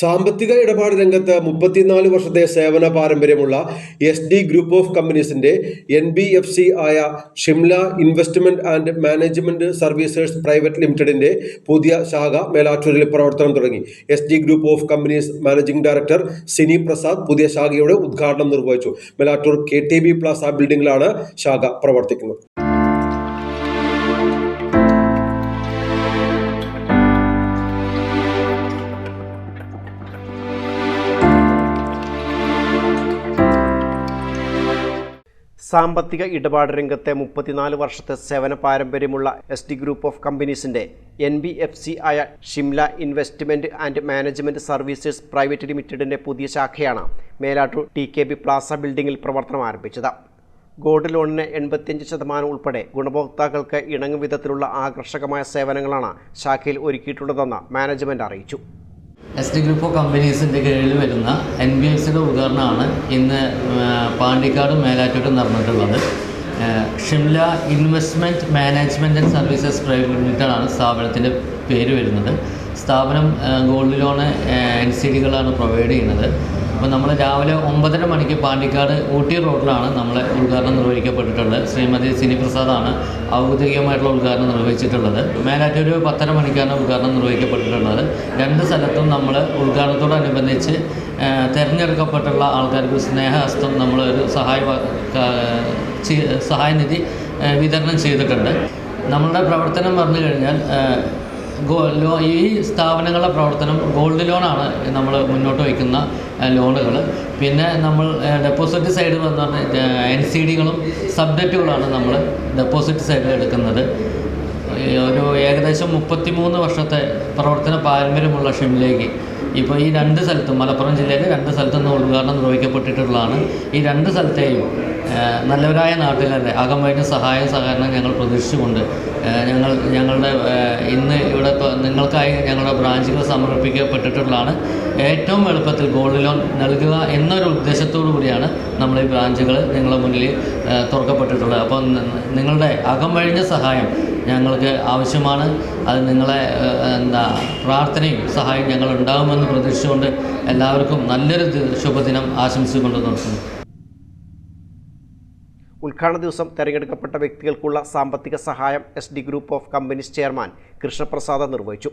സാമ്പത്തിക ഇടപാട് രംഗത്ത് മുപ്പത്തിനാല് വർഷത്തെ സേവന പാരമ്പര്യമുള്ള എസ് ഡി ഗ്രൂപ്പ് ഓഫ് കമ്പനീസിന്റെ എൻ ബി എഫ് സി ആയ Shimla investment and management services private ലിമിറ്റഡിന്റെ പുതിയ ശാഖ മേലാറ്റൂരിൽ പ്രവർത്തനം തുടങ്ങി. S D group of companies managing director Sini Prasad പുതിയ ശാഖയുടെ ഉദ്ഘാടനം നിർവഹിച്ചു. Melattur K T B plaza ബിൽഡിംഗിലാണ് ശാഖ പ്രവർത്തിക്കുന്നത്. സാമ്പത്തിക ഇടപാട് രംഗത്തെ മുപ്പത്തിനാല് വർഷത്തെ സേവന പാരമ്പര്യമുള്ള എസ് ഡി ഗ്രൂപ്പ് ഓഫ് കമ്പനീസിന്റെ എൻ ബി എഫ് സി ആയ Shimla investment and management services private ലിമിറ്റഡിന്റെ പുതിയ ശാഖയാണ് Melattur T K B plaza ബിൽഡിംഗിൽ പ്രവർത്തനം ആരംഭിച്ചത്. ഗോൾഡ് ലോണിന് എൺപത്തിയഞ്ച് ശതമാനം ഉൾപ്പെടെ ഗുണഭോക്താക്കൾക്ക് ഇണങ്ങും വിധത്തിലുള്ള ആകർഷകമായ സേവനങ്ങളാണ് ശാഖയിൽ ഒരുക്കിയിട്ടുള്ളതെന്ന് മാനേജ്മെന്റ് അറിയിച്ചു. എസ് ഡി ഗ്രൂപ്പ് ഓഫ് കമ്പനീസിന്റെ കീഴിൽ വരുന്ന എൻ ബി എഫ് സിയുടെ ഉദ്ഘാടനമാണ് ഇന്ന് പാണ്ടിക്കാടും മേലാറ്റൂരും നടന്നിട്ടുള്ളത്. Shimla investment management and services private limited ആണ് സ്ഥാപനത്തിന്റെ പേര് വരുന്നത്. സ്ഥാപനം ഗോൾഡ് ലോണ് എൻ സി ഡികളാണ് പ്രൊവൈഡ് ചെയ്യുന്നത്. അപ്പോൾ നമ്മൾ രാവിലെ ഒമ്പതര മണിക്ക് പാണ്ടിക്കാട് ഊട്ടി റോഡിലാണ് നമ്മൾ ഉദ്ഘാടനം നിർവഹിക്കപ്പെട്ടിട്ടുള്ളത്. ശ്രീമതി സിനി പ്രസാദാണ് ഔദ്യോഗികമായിട്ടുള്ള ഉദ്ഘാടനം നിർവഹിച്ചിട്ടുള്ളത്. മേലാറ്റൂർ പത്തര മണിക്കാണ് ഉദ്ഘാടനം നിർവഹിക്കപ്പെട്ടിട്ടുള്ളത്. രണ്ട് സ്ഥലത്തും നമ്മൾ ഉദ്ഘാടനത്തോടനുബന്ധിച്ച് തിരഞ്ഞെടുക്കപ്പെട്ടുള്ള ആൾക്കാർക്ക് സ്നേഹഹസ്തം നമ്മൾ ഒരു സഹായ സഹായനിധി വിതരണം ചെയ്തിട്ടുണ്ട്. നമ്മളുടെ പ്രവർത്തനം പറഞ്ഞു കഴിഞ്ഞാൽ ഈ സ്ഥാപനങ്ങളുടെ പ്രവർത്തനം ഗോൾഡ് ലോണാണ് നമ്മൾ മുന്നോട്ട് വയ്ക്കുന്ന ലോണുകൾ. പിന്നെ നമ്മൾ ഡെപ്പോസിറ്റ് സൈഡ് എന്ന് പറഞ്ഞാൽ എൻ സി ഡികളും സബ്ഡറ്റുകളാണ് നമ്മൾ ഡെപ്പോസിറ്റ് സൈഡിൽ എടുക്കുന്നത്. ഒരു ഏകദേശം മുപ്പത്തി മൂന്ന് വർഷത്തെ പ്രവർത്തന പാരമ്പര്യമുള്ള ഷിംലേക്ക് ഇപ്പോൾ ഈ രണ്ട് സ്ഥലത്തും മലപ്പുറം ജില്ലയിലെ രണ്ട് സ്ഥലത്തും ഉദ്ഘാടനം നിർവഹിക്കപ്പെട്ടിട്ടുള്ളതാണ്. ഈ രണ്ട് സ്ഥലത്തെയും നല്ലവരായ നാട്ടുകാരുടെ അകമഴിഞ്ഞ സഹായ സഹകരണം ഞങ്ങൾ പ്രതീക്ഷിച്ചുകൊണ്ട് ഞങ്ങൾ ഞങ്ങളുടെ ഇന്ന് ഇവിടെ നിങ്ങൾക്കായി ഞങ്ങളുടെ ബ്രാഞ്ചുകൾ സമർപ്പിക്കപ്പെട്ടിട്ടുള്ളതാണ്. ഏറ്റവും എളുപ്പത്തിൽ ഗോൾഡ് ലോൺ നൽകുക എന്നൊരു ഉദ്ദേശത്തോടു കൂടിയാണ് നമ്മൾ ഈ ബ്രാഞ്ചുകൾ നിങ്ങളുടെ മുന്നിൽ തുറക്കപ്പെട്ടിട്ടുള്ളത്. അപ്പോൾ നിങ്ങളുടെ നിങ്ങളുടെ അകമഴിഞ്ഞ സഹായം ഞങ്ങൾക്ക് ആവശ്യമാണ്. അത് നിങ്ങളെ എന്താ പ്രാർത്ഥനയും സഹായം ഞങ്ങൾ ഉണ്ടാകുമെന്ന് പ്രതീക്ഷിച്ചുകൊണ്ട് എല്ലാവർക്കും നല്ലൊരു ശുഭദിനം ആശംസിച്ചുകൊണ്ട് നിർത്തുന്നു. ഉദ്ഘാടന ദിവസം തെരഞ്ഞെടുക്കപ്പെട്ട വ്യക്തികൾക്കുള്ള സാമ്പത്തിക സഹായം S D group of companies chairman Krishnaprasad നിർവഹിച്ചു.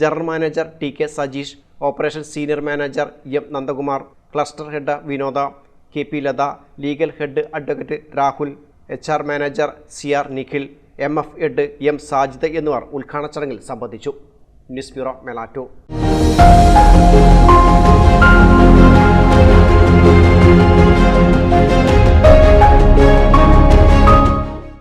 General manager T K Sajeesh operation senior manager M Nandakumar cluster head Vinoda K P Latha legal head advocate Rahul H R manager C R Nikhil M F ED M Sajid എന്നിവർ ഉദ്ഘാടന ചടങ്ങിൽ സംബന്ധിച്ചു. News bureau Melattur.